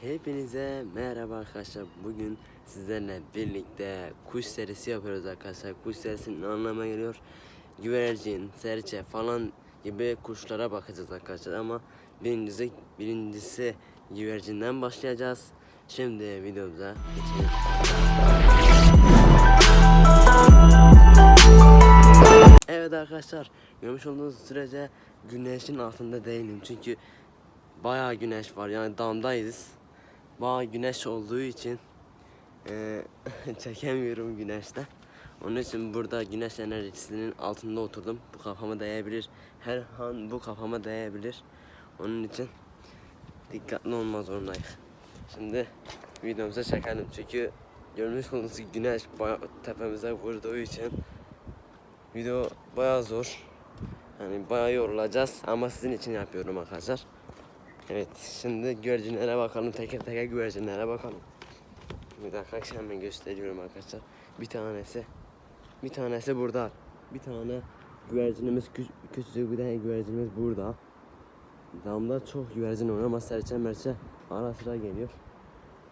Hepinize merhaba arkadaşlar. Bugün sizlerle birlikte kuş serisi yapıyoruz arkadaşlar. Kuş serisinin ne anlama geliyor? Güvercin, serçe falan gibi kuşlara bakacağız arkadaşlar ama birincisi, birincisi güvercinden başlayacağız. Şimdi videomuza geçelim. Evet arkadaşlar görmüş olduğunuz sürece güneşin altında değilim çünkü bayağı güneş var yani damdayız. Bayağı güneş olduğu için eee, çekemiyorum güneşten. Onun için burada güneş enerjisinin altında oturdum. Bu kafama değebilir. Her an bu kafama değebilir. Onun için dikkatli olma zorundayız. Şimdi videomuza çekelim çünkü görmüş olduğunuz güneş bayağı tepemize vurduğu için video bayağı zor. Yani bayağı yorulacağız ama sizin için yapıyorum arkadaşlar. Evet şimdi güvercinlere bakalım teker teker güvercinlere bakalım. Bir dakika hemen gösteriyorum arkadaşlar. Bir tanesi bir tanesi burada. Bir tane güvercinimiz küç küçücük bir tane güvercinimiz burada. Damda çok güvercin var ama serçe merçe ara sıra geliyor.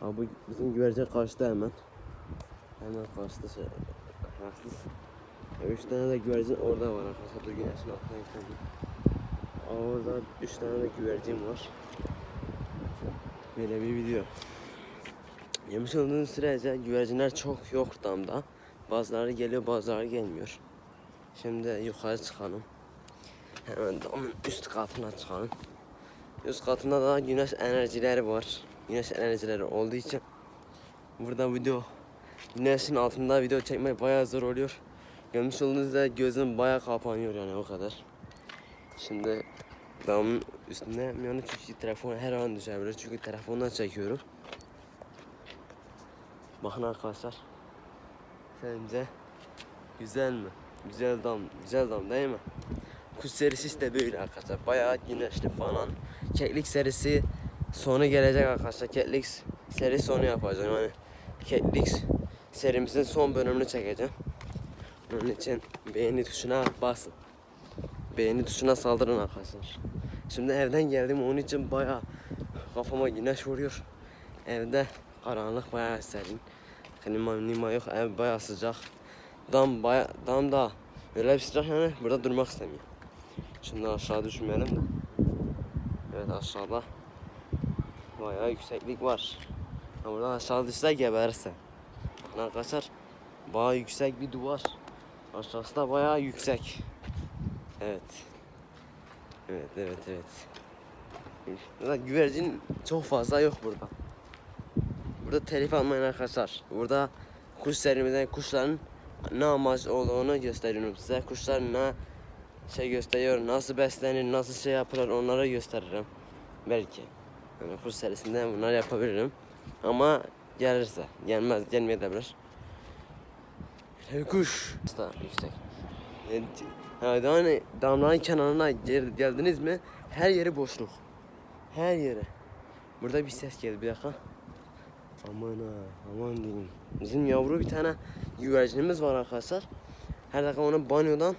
Abi bizim güvercin kaçtı hemen. Hemen kaçtı şey. Haksız. Üç tane de güvercin orada var arkadaşlar. Dur güneşin altına gittim. Orada üç tane de güvercin var. Böyle bir video. Yemiş olduğunuz sürece güvercinler çok yok damda. Bazıları geliyor bazıları gelmiyor. Şimdi yukarı çıkalım. Hemen damın üst katına çıkalım. Üst katında da güneş enerjileri var. Güneş enerjileri olduğu için burada video güneşin altında video çekmek bayağı zor oluyor. Görmüş olduğunuz üzere gözüm bayağı kapanıyor yani o kadar. Şimdi damın üstünde yapmıyorum çünkü telefon her an düşebilir çünkü telefondan çekiyorum. Bakın arkadaşlar. Sence güzel mi? Güzel dam, güzel dam değil mi? Kuş serisi işte böyle arkadaşlar. Bayağı güneşli falan. Keklik serisi sonu gelecek arkadaşlar. Keklik seri sonu yapacağım. Yani keklik serimizin son bölümünü çekeceğim. Onun için beğeni tuşuna basın. Beğeni tuşuna saldırın arkadaşlar. Şimdi evden geldim onun için bayağı kafama güneş vuruyor. Evde karanlık bayağı serin. Klima klima yok ev bayağı sıcak. Dam bayağı dam da öyle bir sıcak yani burada durmak istemiyor. Şimdi aşağı düşmeyelim de. Evet aşağıda bayağı yükseklik var. Ha, Burada aşağı düşse geberirse. Bakın arkadaşlar bayağı yüksek bir duvar. Aşağısı da bayağı yüksek. Evet. Evet evet evet. Güvercin çok fazla yok burada. Burada telif almayın arkadaşlar. Burada kuş serimizden kuşların ne amaç olduğunu gösteriyorum size. Kuşlar ne şey gösteriyor, nasıl beslenir, nasıl şey yapılır onları gösteririm. Belki. Yani kuş serisinde bunlar yapabilirim. Ama gelirse, gelmez, gelmeyebilir. Kuş. Usta yüksek. Yani damlanın kenarına gel- geldiniz mi her yeri boşluk. Her yere. Burada bir ses geldi bir dakika. Aman ha aman diyeyim. Bizim yavru bir tane güvercinimiz var arkadaşlar. Her dakika onu banyodan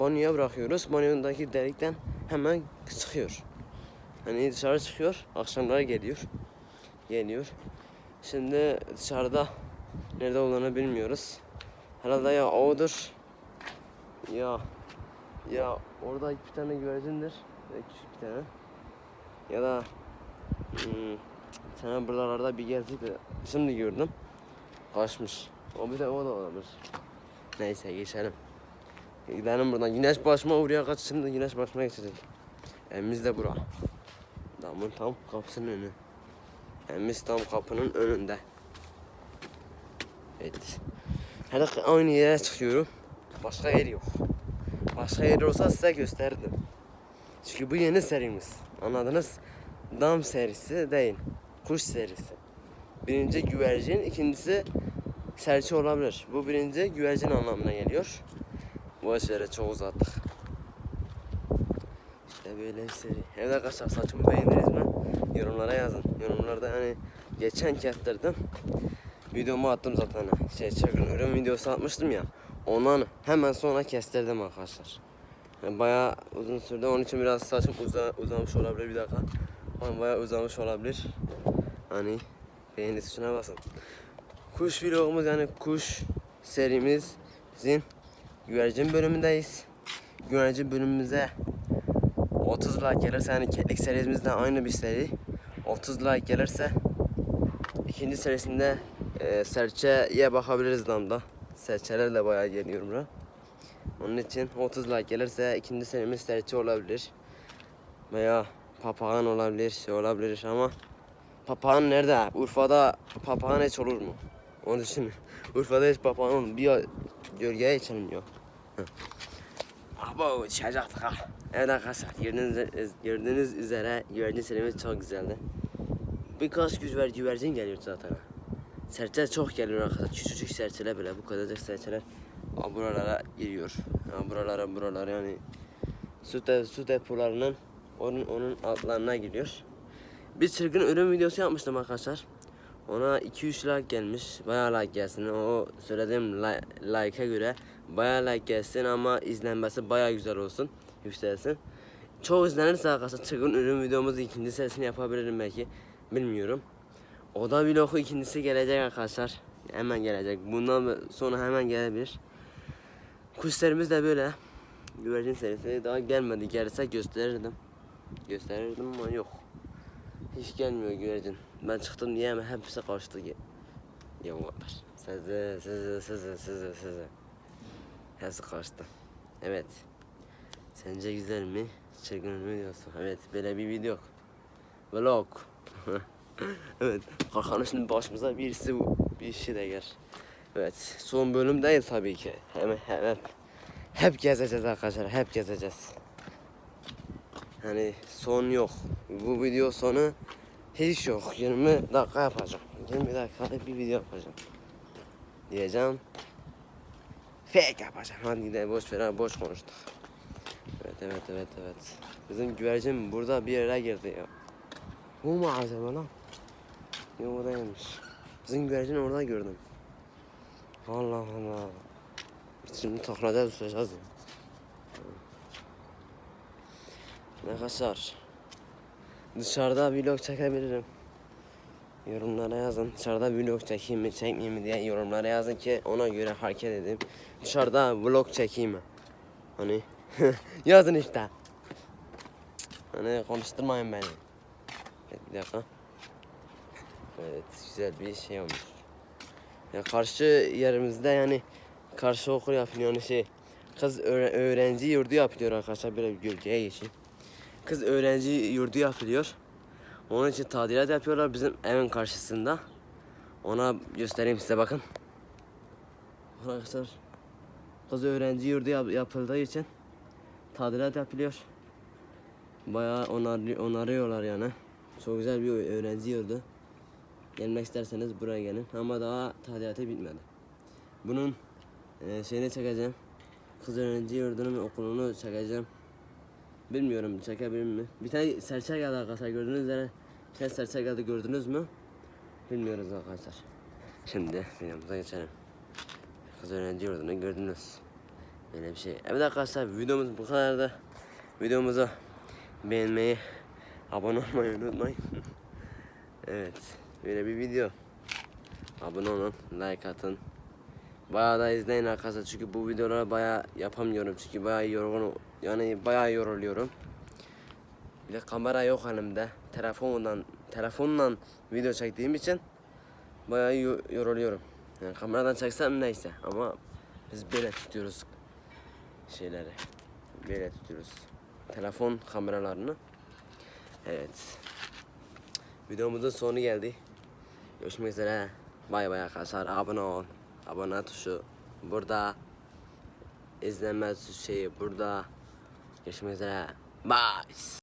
banyoya bırakıyoruz. Banyodaki delikten hemen çıkıyor. Hani dışarı çıkıyor. Akşamları geliyor. Geliyor. Şimdi dışarıda nerede olduğunu bilmiyoruz. Herhalde ya odur ya ya orada bir tane güvercindir. Ve Küçük bir tane. Ya da hmm, sana buralarda bir gezdik de şimdi gördüm. Kaçmış. O bir de o da olabilir. Neyse geçelim. Gidelim buradan. Güneş başıma vuruyor kaç şimdi güneş başıma geçecek. Evimiz de bura. Damın tam kapısının önü. Evimiz tam kapının önünde. Evet. Her dakika aynı yere çıkıyorum. Başka yer yok. Başka yer olsa size gösterdim. Çünkü bu yeni serimiz. Anladınız? Dam serisi değil. Kuş serisi. Birinci güvercin, ikincisi serçe olabilir. Bu birinci güvercin anlamına geliyor. Boş yere çok uzattık. İşte böyle bir seri. Evet arkadaşlar saçımı beğendiniz mi? Yorumlara yazın. Yorumlarda hani geçen kestirdim. Videomu attım zaten. Şey çakın ürün videosu atmıştım ya. Ondan hemen sonra kestirdim arkadaşlar. Yani bayağı uzun sürdü. Onun için biraz saçım uza, uzamış olabilir bir dakika. Ama bayağı uzamış olabilir. Hani beğeni tuşuna basın. Kuş vlogumuz yani kuş serimizin güvercin bölümündeyiz. Güvercin bölümümüze 30 like gelirse yani keklik serimizde aynı bir seri. 30 like gelirse ikinci serisinde e, serçeye bakabiliriz damda. Serçeler de bayağı geliyor bura. Onun için 30 like gelirse ikinci serimiz serçe olabilir. Veya papağan olabilir, şey olabilir ama papağan nerede? Urfa'da papağan hiç olur mu? Onu düşün. Urfa'da hiç papağan olur? Bir gölgeye içilmiyor. Abo çıkacaktık ha. Evet arkadaşlar gördüğünüz, gördüğünüz üzere güvercin serimiz çok güzeldi. Birkaç güver güvercin geliyor zaten. Serçe çok geliyor arkadaşlar. Küçücük serçeler bile bu kadarcık serçeler Aa, buralara giriyor. Aa, buralara buralara yani su, de, su depolarının onun, onun altlarına giriyor. Bir çılgın ürün videosu yapmıştım arkadaşlar. Ona 2-3 like gelmiş. Bayağı like gelsin. O söylediğim like, like'a göre bayağı like gelsin ama izlenmesi bayağı güzel olsun. Yükselsin. Çok izlenirse arkadaşlar çılgın ürün videomuzu ikinci serisini yapabilirim belki. Bilmiyorum. O da vlogu ikincisi gelecek arkadaşlar. Hemen gelecek. Bundan sonra hemen gelebilir. Kuşlarımız da böyle. Güvercin serisi daha gelmedi. Gelse gösterirdim. Gösterirdim ama yok. Hiç gelmiyor güvercin. Ben çıktım diye hemen hepsi kaçtı. Yavrular. Sizi, sizi, sizi, sizi, sizi. Hepsi kaçtı. Evet. Sence güzel mi? Çılgın mı diyorsun? Evet böyle bir video. Vlog. evet. Kalkanın şimdi başımıza birisi bir şey de gel. Evet. Son bölüm değil tabii ki. Hemen hep hep gezeceğiz arkadaşlar. Hep gezeceğiz. Hani son yok. Bu video sonu hiç yok. 20 dakika yapacağım. 20 dakika bir video yapacağım. Diyeceğim. Fake yapacağım. Hadi gidelim boş ver. Boş konuştuk. Evet evet evet evet. Bizim güvercin burada bir yere girdi ya. Bu acaba lan? Yok oradaymış. Bizim güvercin orada gördüm. Allah Allah. Şimdi taklada düşeceğiz. ya. Arkadaşlar dışarıda vlog çekebilirim. Yorumlara yazın. Dışarıda vlog çekeyim mi çekmeyeyim mi diye yorumlara yazın ki ona göre hareket edeyim. Dışarıda vlog çekeyim mi? Hani yazın işte. Hani konuşturmayın beni. Bir dakika. Evet güzel bir şey olmuş. Ya karşı yerimizde yani karşı okul yapıyor yani şey kız öğre- öğrenci yurdu yapılıyor arkadaşlar böyle gölgeye geçeyim. Kız öğrenci yurdu yapılıyor. Onun için tadilat yapıyorlar bizim evin karşısında. Ona göstereyim size bakın. Arkadaşlar kız öğrenci yurdu yap- yapıldığı için tadilat yapılıyor. Bayağı onar onarıyorlar yani. Çok güzel bir öğrenci yurdu. Gelmek isterseniz buraya gelin ama daha tadilatı bitmedi. Bunun e, şeyini çekeceğim. Kız öğrenci yurdunun okulunu çekeceğim. Bilmiyorum çekebilir mi? Bir tane serçe geldi arkadaşlar gördüğünüz üzere. Bir tane serçe geldi gördünüz mü? Bilmiyoruz arkadaşlar. Şimdi videomuza geçelim. Kız öğrenci yurdunu gördünüz. Böyle bir şey. Evet arkadaşlar videomuz bu kadardı. Videomuzu beğenmeyi, abone olmayı unutmayın. evet. Böyle bir video. Abone olun, like atın. Bayağı da izleyin arkadaşlar çünkü bu videoları bayağı yapamıyorum çünkü bayağı yorgun yani bayağı yoruluyorum. Bir de kamera yok elimde. Telefondan telefonla video çektiğim için bayağı yo- yoruluyorum. Yani kameradan çeksem neyse ama biz böyle tutuyoruz şeyleri. Böyle tutuyoruz. Telefon kameralarını. Evet. Videomuzun sonu geldi. Görüşmek üzere. Bay bay arkadaşlar. Abone ol. Abone tuşu burada. İzlenme şeyi burada. Görüşmek üzere. Bye.